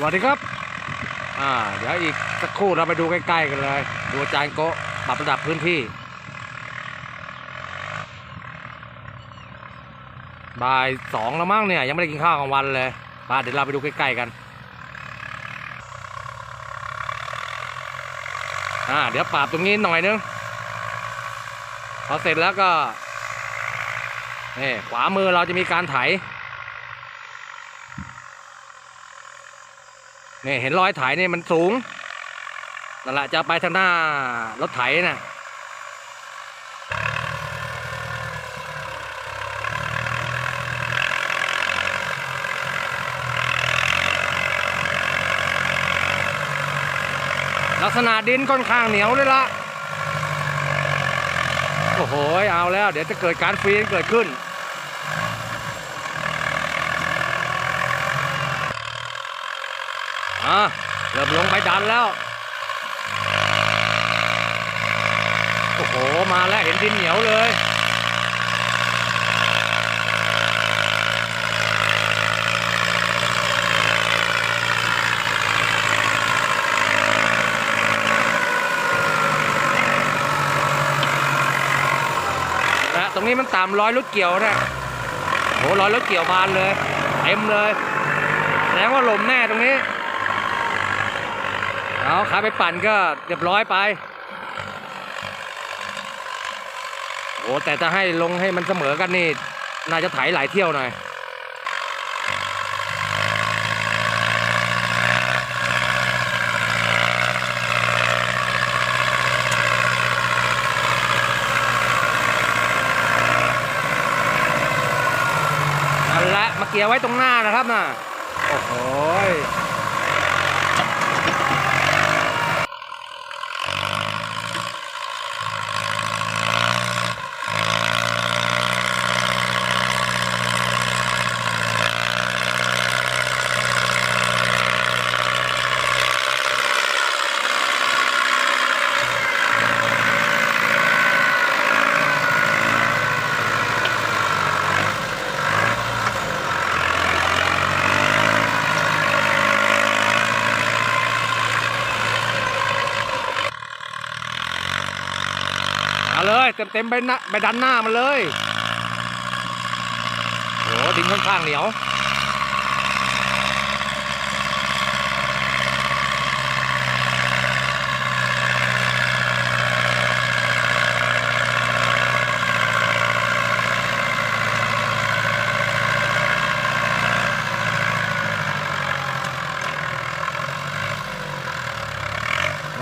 สวัสดีครับ อ่า เดี๋ยวอีกสักครู่เราไปดูใกล้ๆกันเลย ดูอาจารย์โกะปรับระดับพื้นที่ บ่ายสองแล้วมั้งเนี่ย ยังไม่ได้กินข้าวกลางวันเลยมาเดี๋ยวเราไปดูใกล้ๆกัน อ่า เดี๋ยวปรับตรงนี้หน่อยนึง พอเสร็จแล้วก็นี่ขวามือเราจะมีการไถ นี่เห็นรอยไถนี่มันสูงนั่นแหละจะไปทางหน้ารถไถน่ะลักษณะดินค่อนข้างเหนียวเลยละโอ้โห เอาแล้ว เดี๋ยวจะเกิดการฟรีนเกิดขึ้น อะเริ่มลงไปดันแล้ว โอ้โห มาแล้วเห็นดินเหนียวเลยนะตรงนี้มันตามร้อยรถเกี่ยวนะโหร้อยรถเกี่ยวบานเลย เต็มเลย แสดงว่าลมแน่ตรงนี้ เอาขาไปปั่นก็เรียบร้อยไปโอ้แต่จะให้ลงให้มันเสมอกันนี่ น่าจะไถหลายเที่ยวหน่อยนั่นแหละมาเกี่ยวไว้ตรงหน้านะครับน่ะ โอ้โห เลย เต็มเต็มๆไปหน้าไปดันหน้ามันเลยโหดินค่อนข้างเหนียว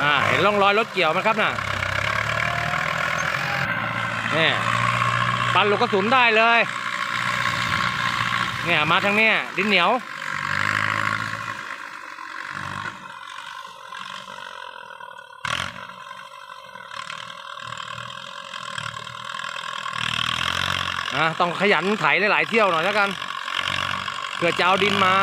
อ่าเห็นร่องรอยรถเกี่ยวไหมครับน่ะ นี่ยปันลูกกระสุนได้เลย เนี่ยมาทางเนี้ยดินเหนียว อะต้องขยันไถหลายๆเที่ยวหน่อยแล้วกันเพื่อจะเอาดินมา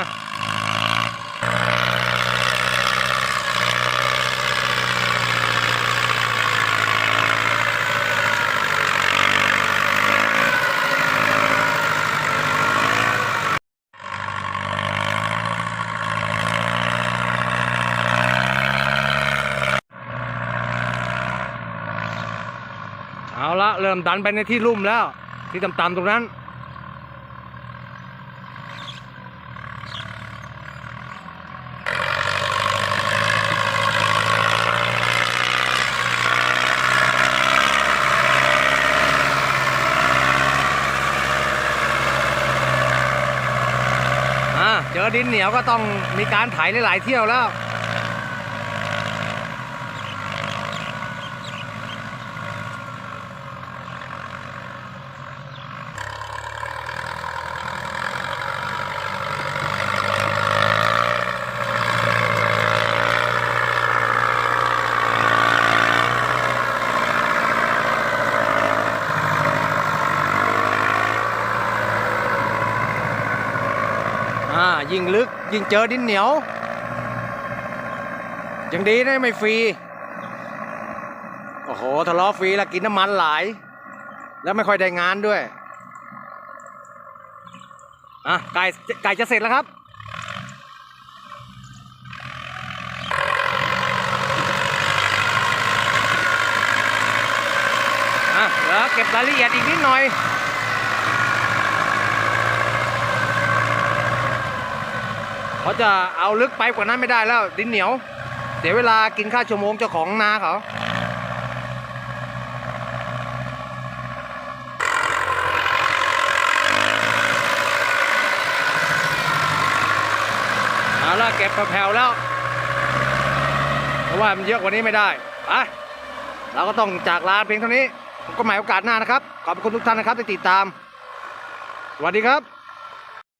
เริ่มดันไปในที่ลุ่มแล้ว ที่ต่ำๆตรงนั้น เจอดินเหนียวก็ต้องมีการไถหลายๆเที่ยวแล้ว ยิ่งลึกยิ่งเจอดินเหนียว ยังดีนะไม่ฟรี โอ้โหทะเลาะฟรีละกินน้ำมันหลาย แล้วไม่ค่อยได้งานด้วย อะไก่ไก่จะเสร็จแล้วครับอะแล้วเก็บรายละเอียดอีกนิดหน่อย จะเอาลึกไปกว่านั้นไม่ได้แล้ว ดินเหนียวเดี๋ยวเวลากินค่าชั่วโมงเจ้าของนาเขาเอาละเก็บแผ่วแล้ว เพราะว่ามันเยอะกว่านี้ไม่ได้ไปเราก็ต้องจากลาเพียงเท่านี้กันใหม่โอกาสหน้านะครับ ขอบคุณทุกท่านนะครับที่ติดตาม สวัสดีครับ